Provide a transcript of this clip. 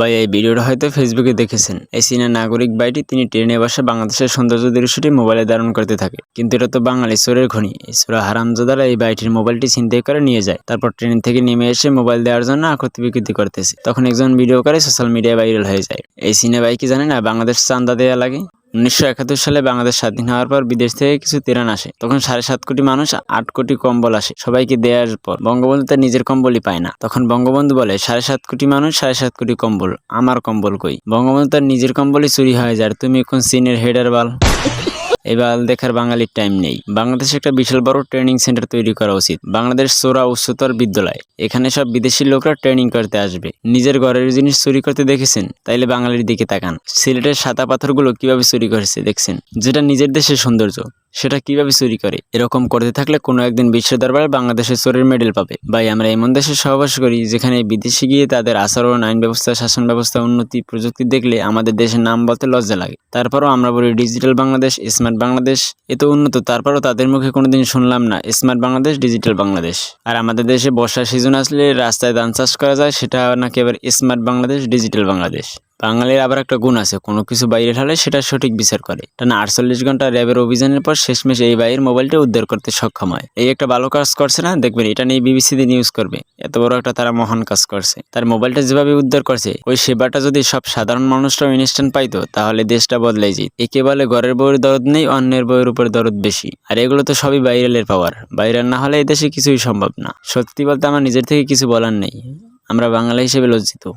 ভাই, এই ভিডিওটা হয়তো ফেসবুকে দেখেছেন। এই চীনা নাগরিক বাইটি তিনি ট্রেনে বসে বাংলাদেশের সৌন্দর্য দৃশ্যটি মোবাইলে ধারণ করতে থাকে। কিন্তু এটা তো বাঙালি চোরের খনি। এই চোরা হারামজাদারা এই বাইটির মোবাইলটি ছিনতাই করে নিয়ে যায়। তারপর ট্রেন থেকে নেমে এসে মোবাইল দেওয়ার জন্য আকৃতি বিকৃতি করতেছে। তখন একজন ভিডিও করে সোশ্যাল মিডিয়ায় ভাইরাল হয়ে যায়। এই চীনা ভাই কি জানে না, বাংলাদেশ চান্দা দেওয়া লাগে? উনিশশো একাত্তর সালে বাংলাদেশ স্বাধীন হওয়ার পর বিদেশ থেকে কিছু তেরান আসে। তখন সাড়ে সাত কোটি মানুষ আট কোটি কম্বল আসে। সবাইকে দেওয়ার পর বঙ্গবন্ধু তার নিজের কম্বলই পায় না। তখন বঙ্গবন্ধু বলে, সাড়ে সাত কোটি মানুষ, সাড়ে সাত কোটি কম্বল। আমার কম্বল কই? বঙ্গবন্ধু তার নিজের কম্বলই চুরি হয়ে যায় তুমি এখন চীনের হেডার বাল। এবার দেখার বাঙালির টাইম নেই। বাংলাদেশে একটা বিশাল বড় ট্রেনিং সেন্টার তৈরি করা উচিত। বাংলাদেশ চোরা উচ্চতর বিদ্যালয়। এখানে সব বিদেশি লোকরা ট্রেনিং করতে আসবে। নিজের ঘরের জিনিস চুরি করতে দেখেছেন? তাইলে বাঙালির দিকে তাকান। সিলেটের সাদা পাথরগুলো কীভাবে চুরি করেছে দেখছেন? যেটা নিজের দেশের সৌন্দর্য। সেটা কীভাবে চুরি করে? এরকম করতে থাকলে কোনো একদিন বিশ্ব দরবারে বাংলাদেশের চোরের মেডেল পাবে। ভাই, আমরা এমন দেশে সহবাস করি যেখানে বিদেশে গিয়ে তাদের আচরণ আইন ব্যবস্থা, শাসন ব্যবস্থা, উন্নতি প্রযুক্তি দেখলে আমাদের দেশের নাম বলতে লজ্জা লাগে। তারপরও আমরা বলি ডিজিটাল বাংলাদেশ, স্মার্ট বাংলাদেশ। এত উন্নত, তারপরও তাদের মুখে কোনোদিন শুনলাম না, স্মার্ট বাংলাদেশ, ডিজিটাল বাংলাদেশ। আর আমাদের দেশে বর্ষার সিজন আসলে রাস্তায় ধান চাষ করা যায়, সেটা নাকি এবার স্মার্ট বাংলাদেশ, ডিজিটাল বাংলাদেশ? বাঙালির আবার একটা গুণ আছে, কোনো কিছু বাইরে হলে সেটা সঠিক বিচার করে। টানা আটচল্লিশ ঘণ্টা র্যাবের অভিযানের পর শেষমেশ এই বাইরের মোবাইলটা উদ্ধার করতে সক্ষম হয়। এই একটা ভালো কাজ করছে না? দেখবেন, এটা নিয়ে বিবিসি দিয়ে নিউজ করবে। এত বড় একটা তারা মহান কাজ করছে। তার মোবাইলটা যেভাবে উদ্ধার করছে, ওই সেবাটা যদি সব সাধারণ মানুষরাও ইনস্ট্যান্ট পাইতো, তাহলে দেশটা বদলাই যেত। একে বলে ঘরের বউয়ের দরদ নেই, অন্যের বউয়ের উপর দরদ বেশি। আর এগুলো তো সবই ভাইরালের পাওয়ার ভাইরাল না হলে এই দেশে কিছুই সম্ভব না। সত্যি বলতে আমার নিজের থেকে কিছু বলার নেই। আমরা বাঙালি হিসেবে লজ্জিত।